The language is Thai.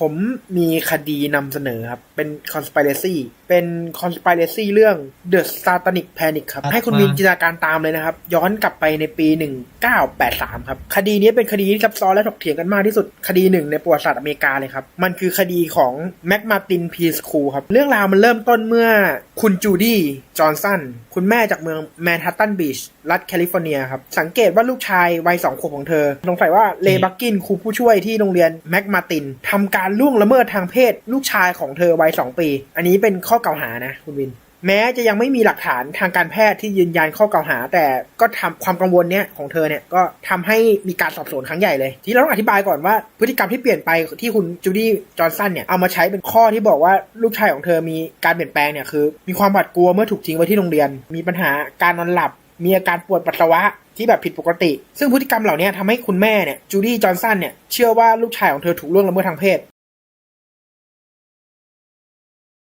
ผมมีคดีนำเสนอครับ เป็น conspiracy เป็น conspiracy เรื่อง The Satanic Panic ครับ ให้คุณวินจินตนาการตามเลยนะครับ ย้อนกลับไปในปี 1983 ครับ คดีนี้เป็นคดีที่ซับซ้อนและถกเถียงกันมากที่สุดคดีหนึ่งในประวัติศาสตร์อเมริกาเลยครับ มันคือคดีของแม็กมาตินพีสคูครับ เรื่องราวมันเริ่มต้นเมื่อคุณจูดี้จอห์นสันคุณแม่จากเมืองแมนฮัตตันบีชรัฐแคลิฟอร์เนียครับ สังเกตว่าลูกชายวัยสองขวบของเธอสงสัยว่าเลบักกินครูผู้ช่วยที่โรงเรียนแม็กมาตินทำการล่วงละเมิดทางเพศลูกชายของเธอวัยสองปี อันนี้เป็นข้อกล่าวหานะคุณวิน แม้จะยังไม่มีหลักฐานทางการแพทย์ที่ยืนยันข้อกล่าวหา แต่ก็ทำความกังวลเนี้ยของเธอเนี่ยก็ทำให้มีการสอบสวนครั้งใหญ่เลย ที่เราต้องอธิบายก่อนว่าพฤติกรรมที่เปลี่ยนไปที่คุณจูดี้จอห์นสันเนี่ยเอามาใช้เป็นข้อที่บอกว่าลูกชายของเธอมีการเปลี่ยนแปลงเนี่ยคือ มีความหวาดกลัวเมื่อถูกทิ้งไว้ที่โรงเรียน มีปัญหาการนอนหลับมีอาการปวดปัสสาวะที่แบบผิดปกติ ซึ่งพฤติกรรมเหล่านี้ทำให้คุณแม่เนี่ยจูดี้จอห์นสันเนี่ยเชื่อว่าลูกชายของเธอถูกล่วงละเมิดทางเพศ